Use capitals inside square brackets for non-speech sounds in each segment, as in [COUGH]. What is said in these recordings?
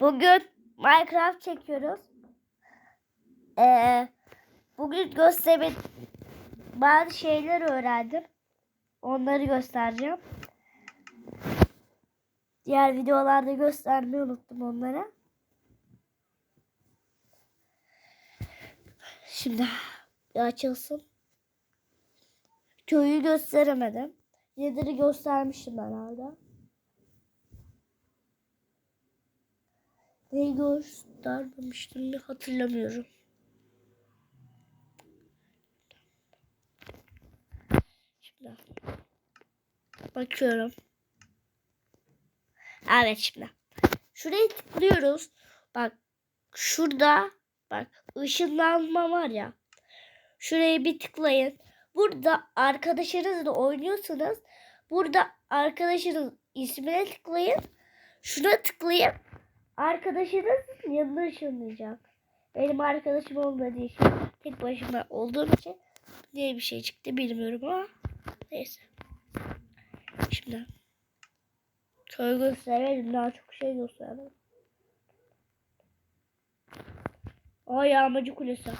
Bugün Minecraft çekiyoruz. Ee, bugün göstermek bazı şeyler öğrendim. Onları göstereceğim. Diğer videolarda göstermeyi unuttum onlara. Şimdi bir açılsın. Köyü gösteremedim. Nedir'i göstermiştim herhalde. Neyi göstermemiştim hatırlamıyorum. Şimdi bakıyorum. Evet şimdi. Şuraya tıklıyoruz. Bak şurada bak ışınlanma var ya. Şuraya bir tıklayın. Burada arkadaşınızla oynuyorsanız burada arkadaşınız ismine tıklayın. Şuna tıklayın. Arkadaşınız yanına ışınlayacak. Benim arkadaşım olmadığı için tek başıma olduğum için diye bir şey çıktı bilmiyorum ama neyse. Şimdi köy gösterelim daha çok şey gösterelim. Aa yağmacı kulesi.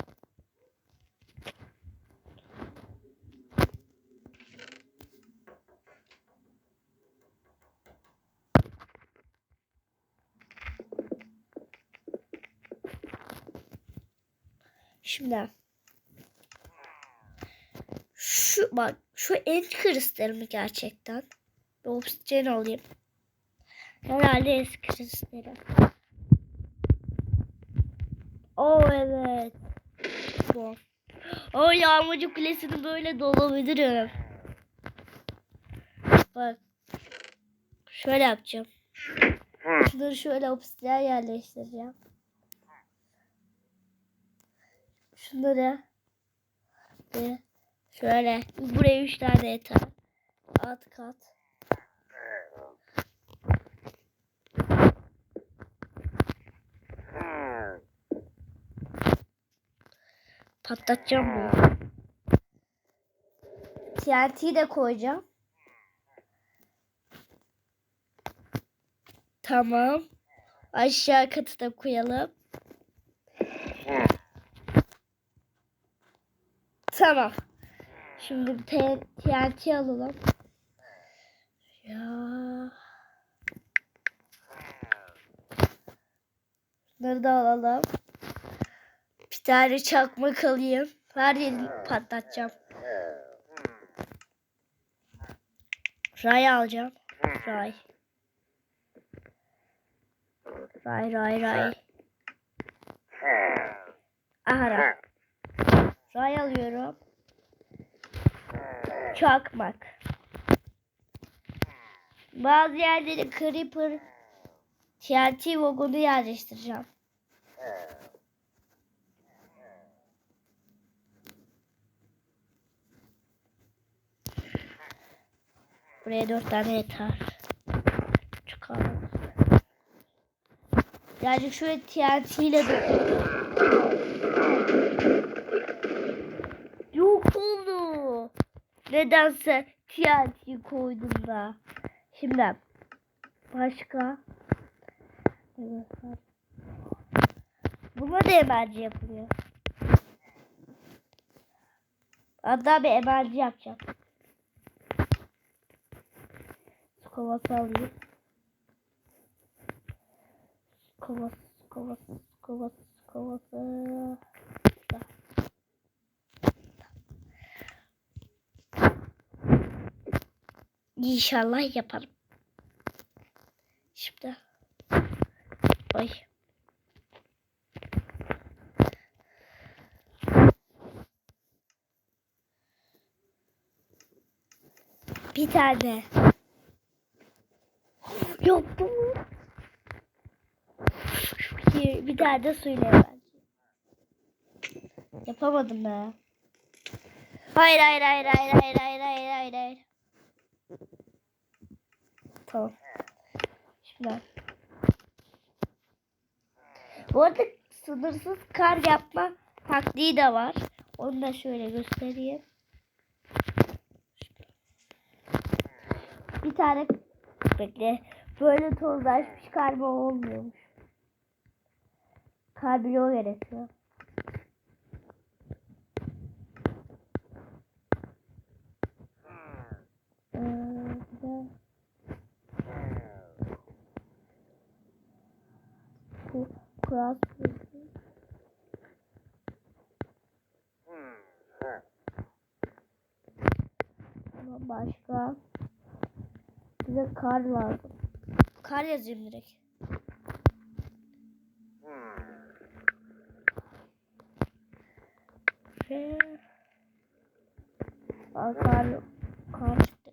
Şimdi şu bak şu en kristali mi gerçekten? Bir alayım. Herhalde eski kristali. Oo evet. Bu. O yağmacı kulesini böyle dolabilirim. Bak. Şöyle yapacağım. Şunları şöyle obsidian yerleştireceğim. Şunları ve şöyle buraya üç tane yeter. Alt kat. Patlatacağım bunu. TNT'yi de koyacağım. Tamam. Aşağı katı da koyalım. Tamam. Şimdi TNT alalım. Ya. Bunları da alalım. Bir tane çakmak alayım. Her yerini patlatacağım. Ray alacağım. Ray. Ray ray ray. Aha ray. Ray alıyorum. Çakmak. Bazı yerleri Creeper TNT vagonu yerleştireceğim. Buraya dört tane yeter. Çıkalım. Yani şöyle TNT ile de Yok oldu. Nedense TNT koydum da. Şimdi başka. Buna da emerci yapılıyor. Hatta bir emerci yapacağım. Su kovası alayım. Su kovası, su kovası, kovası, kovası. İnşallah yaparım. Şimdi. Ay. Bir tane. Yok bu. Bir, bir tane de suyla ben. Yapamadım ben. Hayır hayır hayır hayır hayır hayır hayır hayır. Tamam. Şimdi. Bu arada sınırsız kar yapma taktiği de var. Onu da şöyle göstereyim. Bir tane bekle. Böyle tozlaşmış karma olmuyormuş. Kar bloğu gerekiyor. Ee, kuras Ama başka bize kar lazım. Kar yazayım direkt. Ve Aa, kar kar çıktı.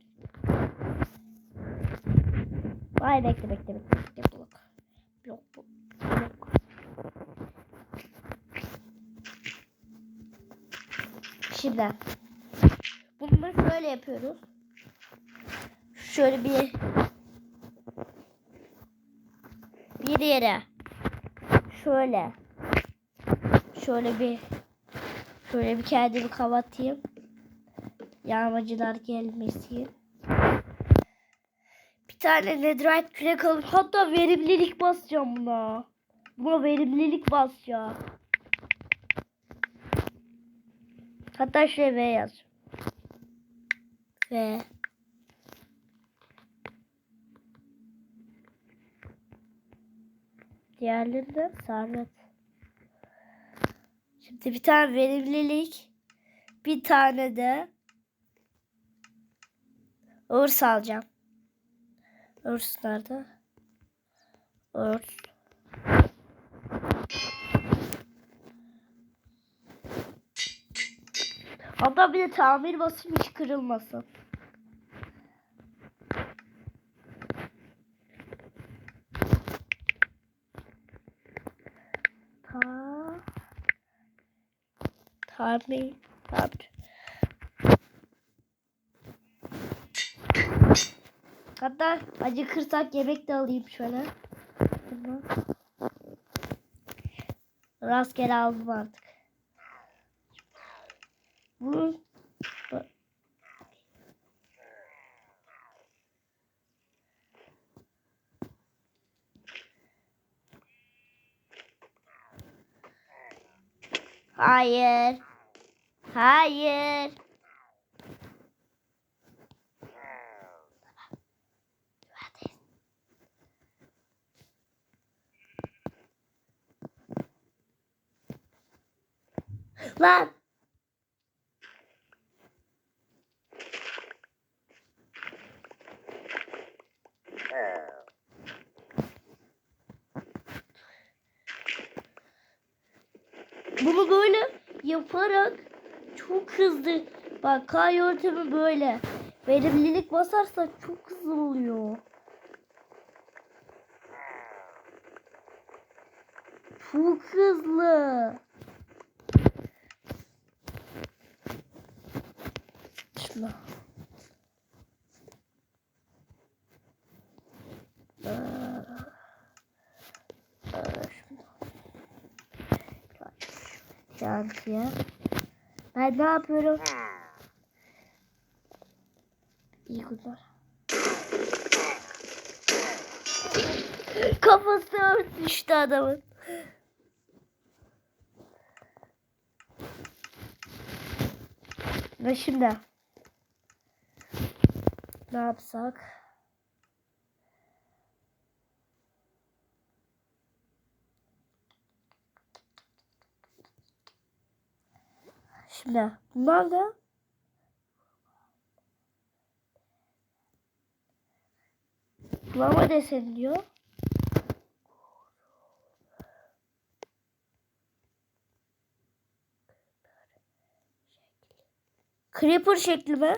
Vay bekle bekle bekle bekle blok. Blok bu. Blok. Şimdi bunları şöyle yapıyoruz. Şöyle bir bir yere şöyle şöyle bir şöyle bir kendimi kapatayım. Yağmacılar gelmesin. Bir tane netherite kürek alıp hatta verimlilik basacağım buna. Buna verimlilik basacağım. Hatta şuraya V yaz. V. Diğerleri de sarmet. Şimdi bir tane verimlilik, bir tane de örs alacağım. Örs nerede? Örs. Hatta bir de tamir basayım hiç kırılmasın. Ta tamir tamir. Hatta acıkırsak yemek de alayım şöyle. Rastgele aldım artık. Bu bu- Hayır. Hayır. Lan. Bunu böyle yaparak çok hızlı bak K yöntemi böyle verimlilik basarsa çok hızlı oluyor. Çok hızlı. Şuna. Şantiye. Ben ne yapıyorum? İyi günler. Kafası düştü adamın. Ve şimdi ne yapsak? Şimdi bunlar da lama deseni diyor. Creeper şekli mi?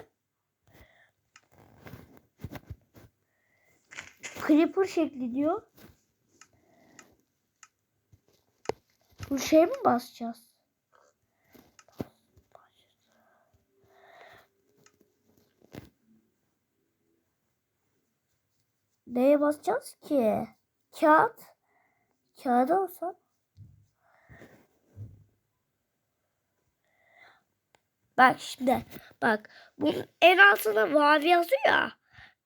Creeper şekli diyor. Bu şey mi basacağız? Neye basacağız ki? Kağıt. Kağıda olsa. Bak şimdi. Bak. Bunun en altında mavi yazıyor ya.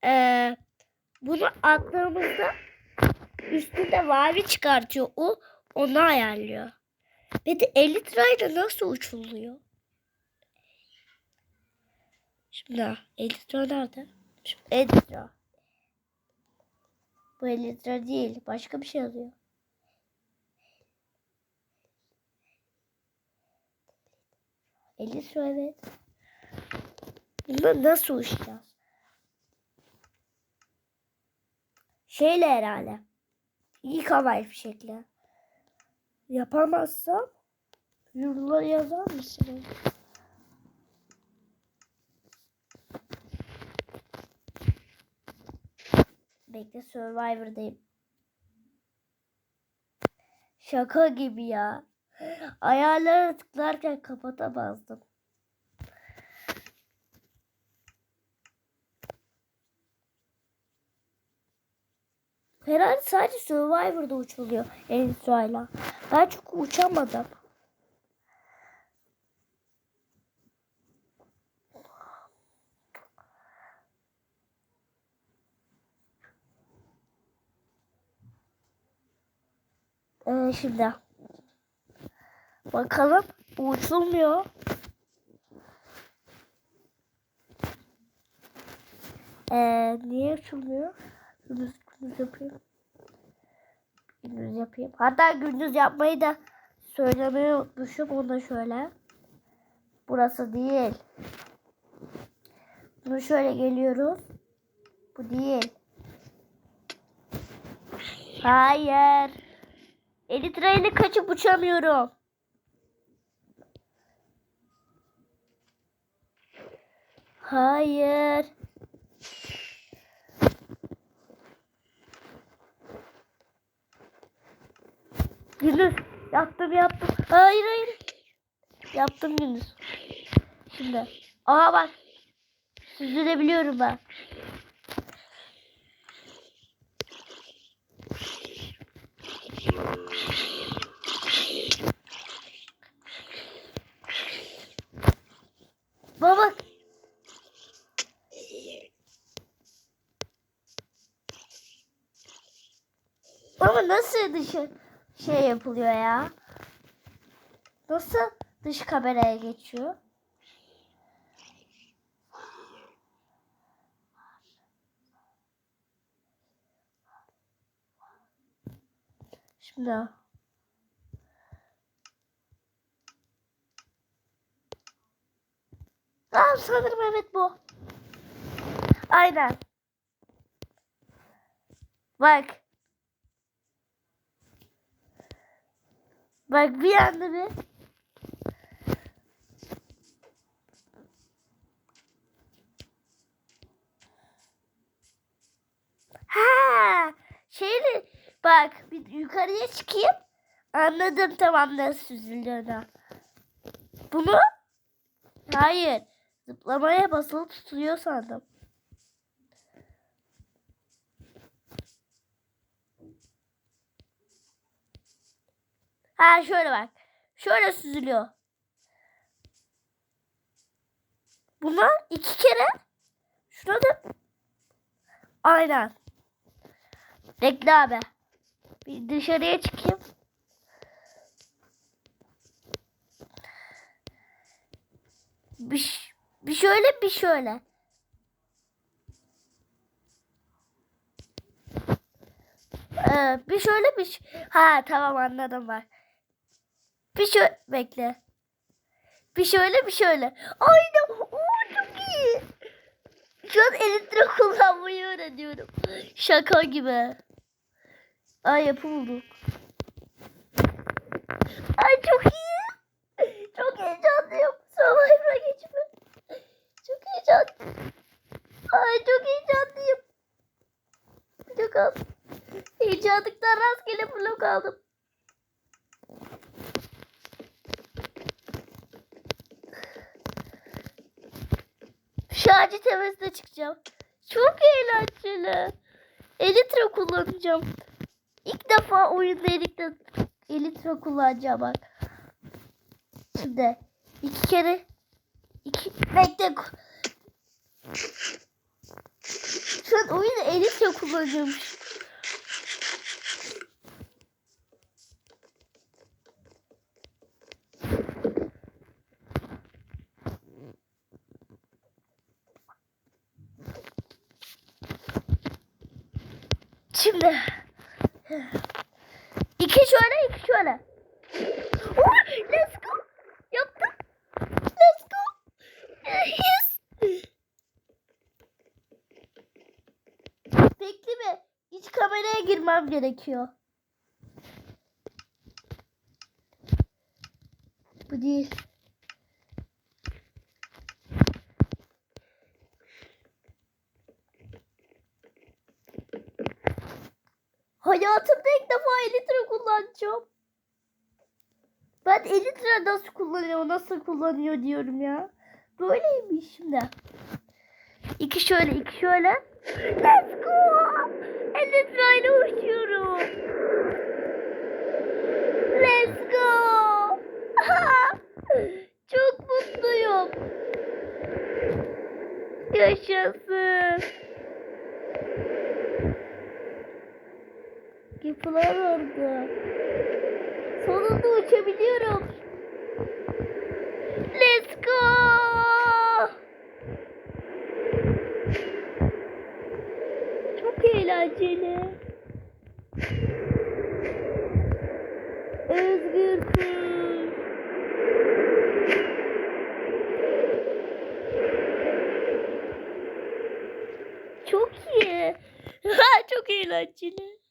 Ee, bunu attığımızda üstünde mavi çıkartıyor. O onu ayarlıyor. Ve de 50 lirayla nasıl uçuluyor? Şimdi 50 lira nerede? Şimdi 50 lira. Bu 50 lira değil. Başka bir şey alıyor. Elli evet. Bunu nasıl uçacağız? Şeyle herhalde. İlk havai fişekle. Yapamazsam yorumlara yazar mısınız? Bekle Survivor'dayım. Şaka gibi ya. Ayarlara tıklarken kapatamazdım. Herhalde sadece Survivor'da uçuluyor Elytra'yla. Ben çok uçamadım. Ee, şimdi bakalım uçulmuyor. Ee, niye uçulmuyor? Gündüz, gündüz yapayım. Gündüz yapayım. Hatta gündüz yapmayı da söylemeyi unutmuşum. Onu da şöyle. Burası değil. Bunu şöyle geliyoruz. Bu değil. Hayır. Elit rayını kaçıp uçamıyorum. Hayır. Gündüz. Yaptım yaptım. Hayır hayır. Yaptım gündüz. Şimdi. Aha bak. Süzülebiliyorum ben. Dışı şey yapılıyor ya? Nasıl dış kameraya geçiyor? Şimdi. Aa, sanırım evet bu. Aynen. Bak. Bak bir anda bir. Ha, şeyle bak bir yukarıya çıkayım. Anladım tamam nasıl süzüldüğünü. Bunu hayır zıplamaya basılı tutuyor sandım. Ha şöyle bak. Şöyle süzülüyor. Buna iki kere şuna da aynen. Bekle abi. Bir dışarıya çıkayım. Bir, bir şöyle bir şöyle. Ee, bir şöyle bir ha tamam anladım bak. Bir şöyle bekle. Bir şöyle bir şöyle. Aynen. Oo, çok iyi. Şu an elektrik kullanmayı öğreniyorum. Şaka gibi. Ay yapıldı. Ay çok iyi. Çok heyecanlıyım. Survivor'a geçme. Çok heyecanlıyım. Ay çok heyecanlıyım. Blok aldım. Heyecanlıktan rastgele blok aldım. Şarjı tepesine çıkacağım. Çok eğlenceli. Elitra kullanacağım. İlk defa oyunda elitra, elitra kullanacağım bak. Şimdi iki kere iki bekle. Şu an oyunda elitra kullanacağım. Şimdi. İki şöyle iki şöyle. Oh, let's go. Yaptım. Let's go. Yes. Bekleme. İç kameraya girmem gerekiyor. Bu değil. Hayatımda ilk defa Elytra kullanacağım. Ben Elytra nasıl kullanıyor, nasıl kullanıyor diyorum ya. Böyleymiş şimdi. İki şöyle, iki şöyle. Let's go! Elytra ile uçuyorum. Let's go! Çok mutluyum. Yaşasın. Yapılar orada. Sonunda uçabiliyorum. Let's go. Çok eğlenceli. Özgür kuş. Çok iyi. Çok eğlenceli.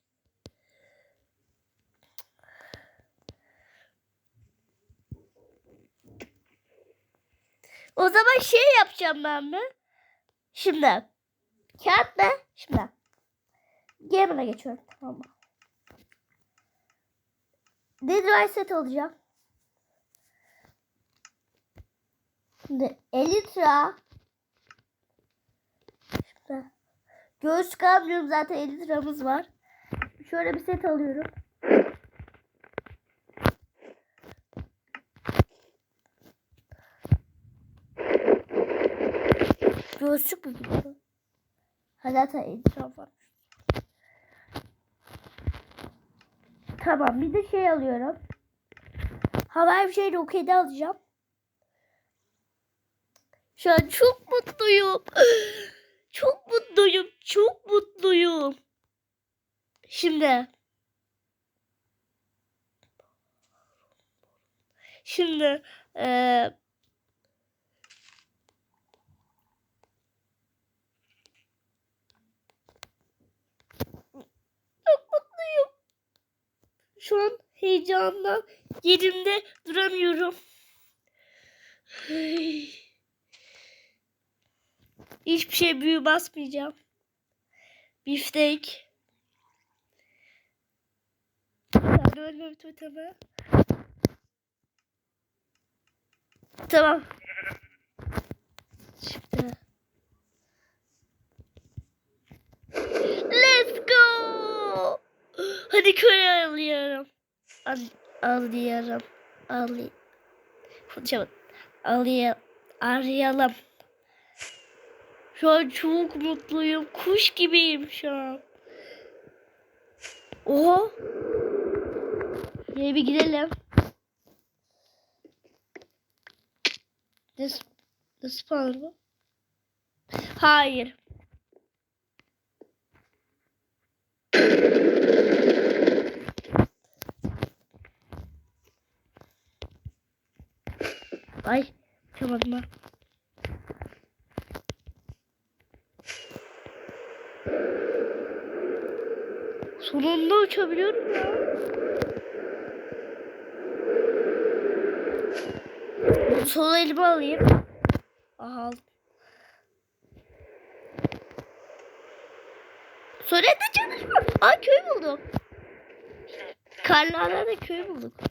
O zaman şey yapacağım ben mi? Şimdi. Kağıt ne? Şimdi. Gamer'a geçiyorum. Tamam mı? Dead set alacağım. Şimdi Elytra. Şimdi. Göğüs kalmıyorum zaten Elytra'mız var. Şöyle bir set alıyorum. Göğüslük mü gidiyor? Ha zaten Elytra var. Tamam bir de şey alıyorum. Havai bir şey roketi alacağım. Şu an çok mutluyum. [GASPS] Çok mutluyum. Çok mutluyum. Şimdi. Şimdi. Eee çok mutluyum. Şu an heyecandan yerimde duramıyorum. Hiçbir şey büyü basmayacağım. Biftek. Yani ölmem tutama. Tamam. Şimdi. Hadi köy alıyorum. Al, alıyorum. Alayım. Konuşamadım. Alayım. Arayalım. Şu an çok mutluyum. Kuş gibiyim şu an. Oha. Yine bir gidelim. Nasıl, nasıl pahalı mı? Hayır. Ay, yapamadım ha. Sonunda uçabiliyorum ya. Sol elime alayım. Aha aldım. Sonra da çalışma. Aa köy buldum. Karlarla da köy bulduk.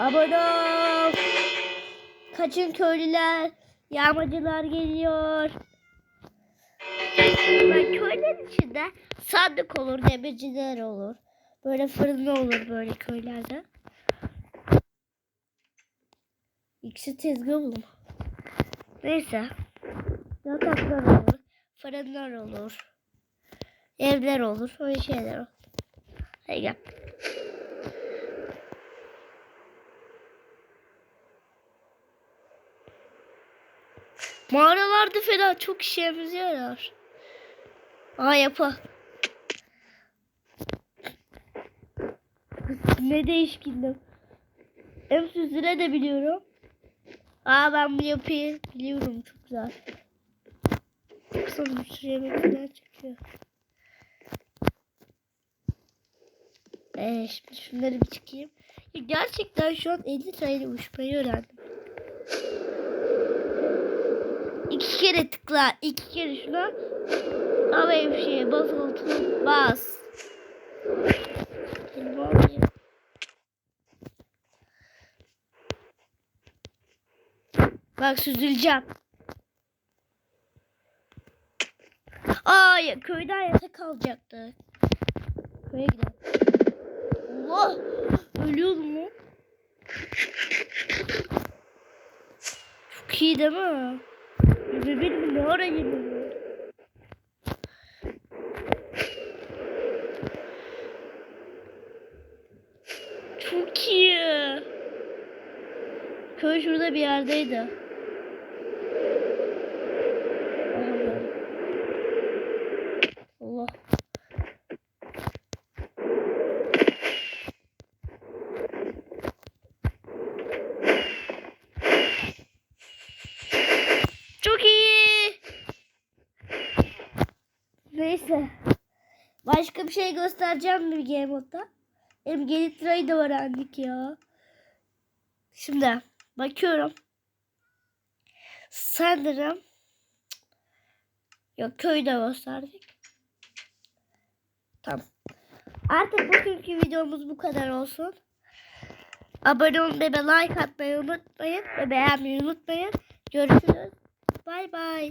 Abone ol. Kaçın köylüler. Yağmacılar geliyor. Ben köylerin içinde sandık olur, demeciler olur. Böyle fırında olur böyle köylerde. İkisi tezgah olur. Neyse. Yataklar olur. Fırınlar olur. Evler olur. Öyle şeyler olur. Hadi gel. Mağaralarda falan çok işimize yarar. Aa yapı. Ne değişkindim. Hem süzüle de biliyorum. Aa ben bu yapıyı biliyorum çok güzel. Baksana şuraya bir güzel çıkıyor. Ee, şimdi şunları bir çıkayım. Gerçekten şu an 50 lirayla uçmayı öğrendim. İki kere tıkla. iki kere şuna. Havaya bir şeye bas altına bas. Bak süzüleceğim. Aa ya, köyden yatak alacaktı. Köye gidelim. Allah! Ölüyordum mu? Çok iyi değil mi? Benim ne ara geliyor? Çok iyi. Köy şurada bir yerdeydi. Aha geldi. Allah. Çok iyi. Neyse. Başka bir şey göstereceğim mi Game Mode'da? Hem Gelitra'yı da öğrendik ya. Şimdi bakıyorum. Sanırım Yok köyde gösterdik. Tamam. Artık bugünkü videomuz bu kadar olsun. Abone olmayı ve like atmayı unutmayın. Ve beğenmeyi unutmayın. Görüşürüz. Bay bay.